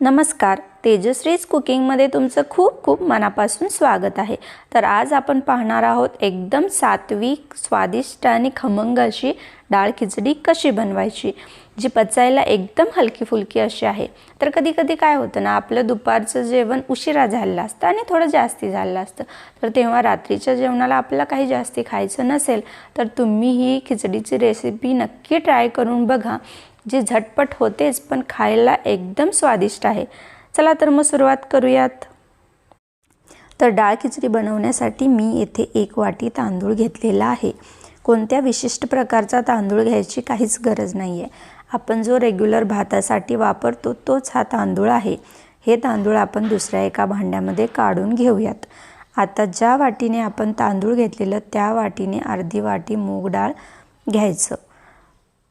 नमस्कार तेजश्रीज कुकिंगमध्ये तुमचं खूप खूप मनापासून स्वागत आहे. तर आज आपण पाहणार आहोत एकदम सात्विक स्वादिष्ट आणि खमंग अशी डाळ खिचडी कशी बनवायची जी पचायला एकदम हलकी फुलकी अशी आहे. तर कधी कधी काय होतं ना आपलं दुपारचं जेवण उशिरा झालेलं असतं आणि थोडं जास्ती झालेलं असतं. तर तेव्हा रात्रीच्या जेवणाला आपल्याला काही जास्ती खायचं नसेल तर तुम्ही ही खिचडीची रेसिपी नक्की ट्राय करून बघा. जी झटपट होतेच पण खायला एकदम स्वादिष्ट आहे. चला तर मग सुरुवात करूयात. तर डाळ खिचडी बनवण्यासाठी मी येथे एक वाटी तांदूळ घेतलेला आहे. कोणत्या विशिष्ट प्रकारचा तांदूळ घ्यायची काहीच गरज नाही आहे आपण जो रेग्युलर भातासाठी वापरतो तोच हा तांदूळ आहे. हे तांदूळ आपण दुसऱ्या एका भांड्यामध्ये काढून घेऊयात. आता ज्या वाटीने आपण तांदूळ घेतलेलं त्या वाटीने अर्धी वाटी मूग डाळ घ्यायचं.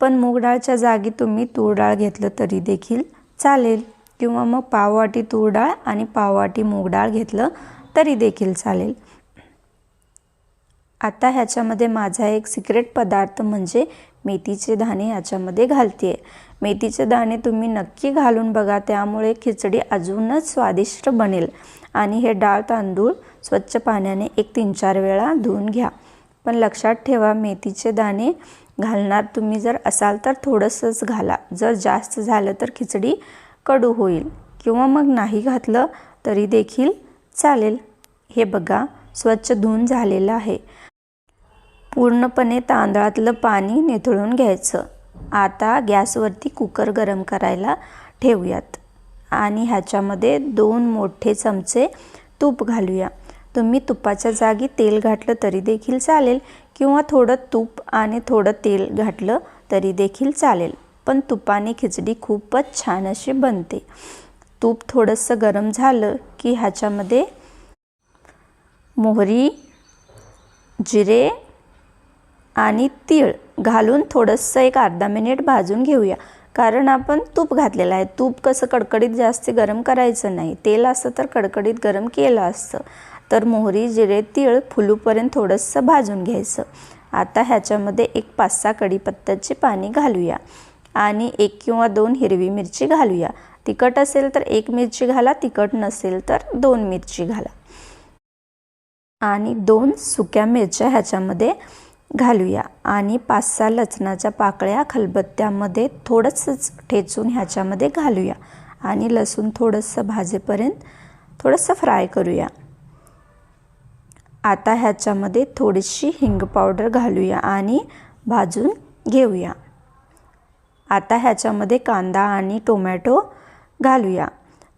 पण मूग डाळच्या जागी तुम्ही तूर डाळ घेतलं तरी देखील चालेल. किंवा मग पाववाटी तूर डाळ आणि पाववाटी मूग डाळ घेतलं तरी देखील चालेल. आता ह्याच्यामध्ये माझा एक सिक्रेट पदार्थ म्हणजे मेथीचे दाणे ह्याच्यामध्ये घालते मेथीचे दाणे तुम्ही नक्की घालून बघा त्यामुळे खिचडी अजूनच स्वादिष्ट बनेल. आणि हे डाळ तांदूळ स्वच्छ पाण्याने एक तीन चार वेळा धुवून घ्या. पण लक्षात ठेवा मेथीचे दाणे घालणार तुम्ही जर असाल तर थोडंसंच घाला. जर जास्त झालं तर खिचडी कडू होईल किंवा मग नाही घातलं तरी देखील चालेल. हे बघा स्वच्छ धुवून झालेलं आहे. पूर्णपणे तांदळातलं पाणी निथळून घ्यायचं. आता गॅसवरती कुकर गरम करायला ठेवूयात आणि ह्याच्यामध्ये दोन मोठे चमचे तूप घालूया. तुम्ही तुपाच्या जागी तेल घातलं तरी देखील चालेल किंवा थोडं तूप आणि थोडं तेल घातलं तरी देखील चालेल. पण तुपाने खिचडी खूपच छान अशी बनते. तूप थोडंसं गरम झालं की ह्याच्यामध्ये मोहरी जिरे आणि तीळ घालून थोडंसं एक अर्धा मिनिट भाजून घेऊया. कारण आपण तूप घातलेलं आहे. तूप कसं कडकडीत जास्त गरम करायचं नाही. तेल असतं तर कडकडीत गरम केलं असतं. तर मोहरी जिरे तीळ फुलूपर्यंत थोडंसं भाजून घ्यायचं. आता ह्याच्यामध्ये एक पाच सहा कढीपत्त्याची पाणी घालूया आणि एक किंवा दोन हिरवी मिरची घालूया. तिखट असेल तर एक मिरची घाला तिखट नसेल तर दोन मिरची घाला. आणि दोन सुक्या मिरच्या ह्याच्यामध्ये घालूया आणि पाच सहा लसणाच्या पाकळ्या खलबत्त्यामध्ये थोडंसंच ठेचून ह्याच्यामध्ये घालूया आणि लसूण थोडंसं भाजेपर्यंत थोडंसं फ्राय करूया. आता ह्याच्यामध्ये थोडीशी हिंग पावडर घालूया आणि भाजून घेऊया. आता ह्याच्यामध्ये कांदा आणि टोमॅटो घालूया.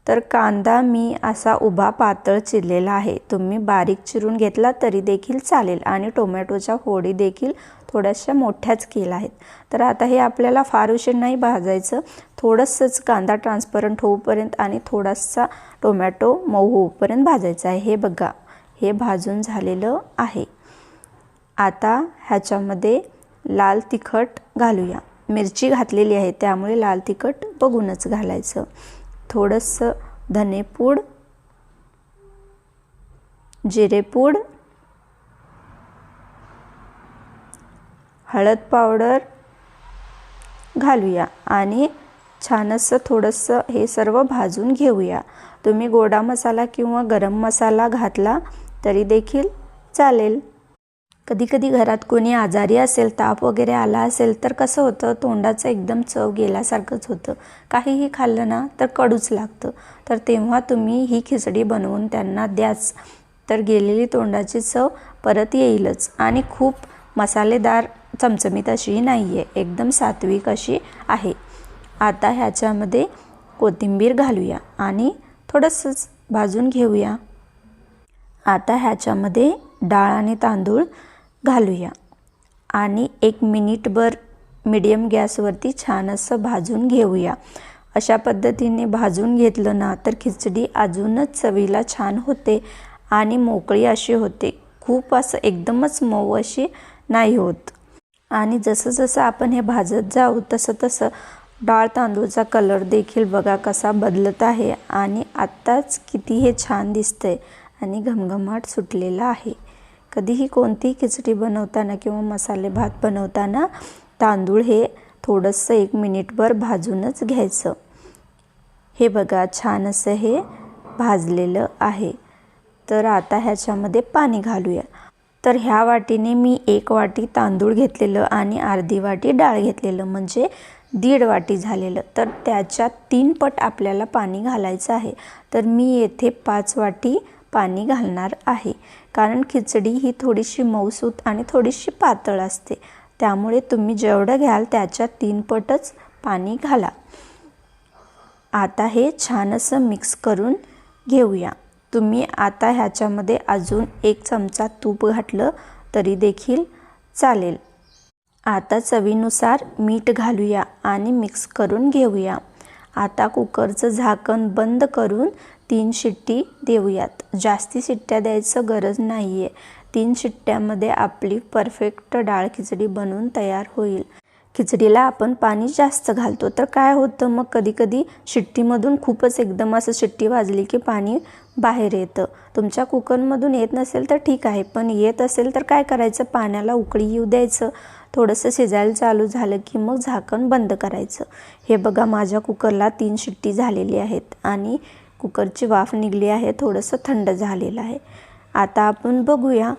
तर कांदा मी असा उभा पातळ चिरलेला आहे. तुम्ही बारीक चिरून घेतला तरी देखील चालेल आणि टोमॅटोच्या फोडी देखील थोड्याशा मोठ्याच केल्या आहेत. तर आता हे आपल्याला फार उशीर नाही भाजायचं. थोडंसंच कांदा ट्रान्सपरंट होऊपर्यंत आणि थोडासा टोमॅटो मऊ होऊपर्यंत भाजायचा आहे. हे बघा. हे भाजून झालेलं आहे. आता ह्याच्यामध्ये लाल तिखट घालूया. मिरची घातलेली आहे त्यामुळे लाल तिखट बघूनच घालायचं. थोडंसं धनेपूड जिरेपूड हळद पावडर घालूया आणि छान असं थोडंसं हे सर्व भाजून घेऊया. तुम्ही गोडा मसाला किंवा गरम मसाला घातला तरी देखील चालेल. कधीकधी घरात कोणी आजारी असेल ताप वगैरे आला असेल तर कसं होतं तोंडाचं एकदम चव गेल्यासारखंच होतं. काहीही खाल्लं ना तर कडूच लागतं. तर तेव्हा तुम्ही ही खिचडी बनवून त्यांना द्याच. तर गेलेली तोंडाची चव परत येईलच. आणि खूप मसालेदार चमचमीत अशीही नाही आहे एकदम सात्विक अशी आहे. आता ह्याच्यामध्ये कोथिंबीर घालूया आणि थोडंसंच भाजून घेऊया. आता ह्याच्यामध्ये डाळ आणि तांदूळ घालूया. आणि एक मिनिटभर मिडियम गॅसवरती छान असं भाजून घेऊया. अशा पद्धतीने भाजून घेतलं ना तर खिचडी अजूनच चवीला छान होते आणि मोकळी अशी होते. खूप असं एकदमच मऊ अशी नाही होत. आणि जसं जसं आपण हे भाजत जाऊ तसं तसं डाळ तांदूळचा कलर देखील बघा कसा बदलत आहे. आणि आत्ताच किती हे छान दिसतंय. आणि घमघमाट सुटलेला आहे. कधीही कोणतीही खिचडी बनवताना किंवा मसाले भात बनवताना तांदूळ हे थोडंसं एक मिनिटभर भाजूनच घ्यायचं. हे बघा छान असं हे भाजलेलं आहे. तर आता ह्याच्यामध्ये पाणी घालूया. तर ह्या वाटीने मी एक वाटी तांदूळ घेतलेलं आणि अर्धी वाटी डाळ घेतलेलं म्हणजे दीड वाटी झालेलं. तर त्याच्यात तीन पट आपल्याला पाणी घालायचं आहे. तर मी येथे पाच वाटी पाणी घालणार आहे. कारण खिचडी ही थोडीशी मऊसूत आणि थोडीशी पातळ असते. त्यामुळे तुम्ही जेवढं घ्याल त्याच्या तीन पटच पाणी घाला. आता हे छान असं मिक्स करून घेऊया. तुम्ही आता ह्याच्यामध्ये अजून एक चमचा तूप घातलं तरी देखील चालेल. आता चवीनुसार मीठ घालूया आणि मिक्स करून घेऊया. आता कुकरचं झाकण बंद करून तीन शिट्टी देऊयात. जास्ती शिट्ट्या द्यायचं गरज नाही आहे तीन शिट्ट्यामध्ये आपली परफेक्ट डाळ खिचडी बनवून तयार होईल. खिचडीला आपण पाणी जास्त घालतो. तर काय होतं? मग कधीकधी शिट्टीमधून खूपच एकदम असं शिट्टी वाजली की पाणी बाहेर येतं. तुमच्या कुकरमधून येत नसेल तर ठीक आहे. पण येत असेल तर काय करायचं? पाण्याला उकळी येऊ द्यायचं. थोडंसं शिजायला चालू झालं की मग झाकण बंद करायचं. हे बघा माझ्या कुकरला तीन शिट्टी झालेली आहेत आणि कुकरची वाफ निघली आहे थोडंसं थंड झालेलं आहे. आता आपण बघूया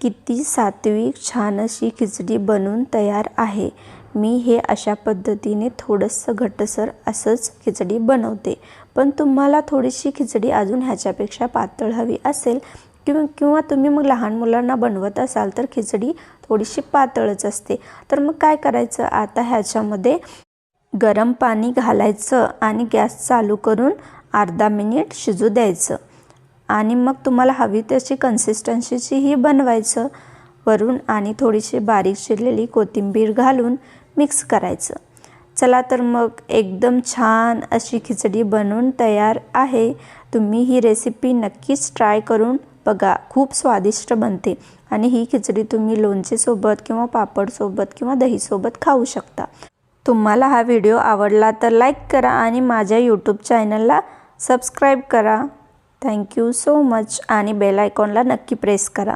किती सात्विक छान अशी खिचडी बनून तयार आहे. मी हे अशा पद्धतीने थोडंसं घट्टसर असंच खिचडी बनवते. पण तुम्हाला थोडीशी खिचडी अजून ह्याच्यापेक्षा पातळ हवी असेल किंवा किंवा तुम्ही मग लहान मुलांना बनवत असाल तर खिचडी थोडीशी पातळच असते. तर मग काय करायचं? आता ह्याच्यामध्ये गरम पाणी घालायचं आणि गॅस चालू करून अर्धा मिनिट शिजू द्यायचं. आणि मग तुम्हाला हवी तशी कन्सिस्टन्सीचीही बनवायचं. वरून आणि थोडीशी बारीक चिरलेली कोथिंबीर घालून मिक्स करायचं. चला तर मग एकदम छान अशी खिचडी बनवून तयार आहे. तुम्ही ही रेसिपी नक्कीच ट्राय करून बघा खूप स्वादिष्ट बनते. आणि ही खिचडी तुम्ही लोणचेसोबत किंवा पापडसोबत किंवा दहीसोबत खाऊ शकता. तुम्हाला हा व्हिडिओ आवडला तर लाईक करा आणि माझ्या यूट्यूब चॅनलला सबस्क्राईब करा. थँक्यू सो मच आणि बेल आयकॉनला नक्की प्रेस करा.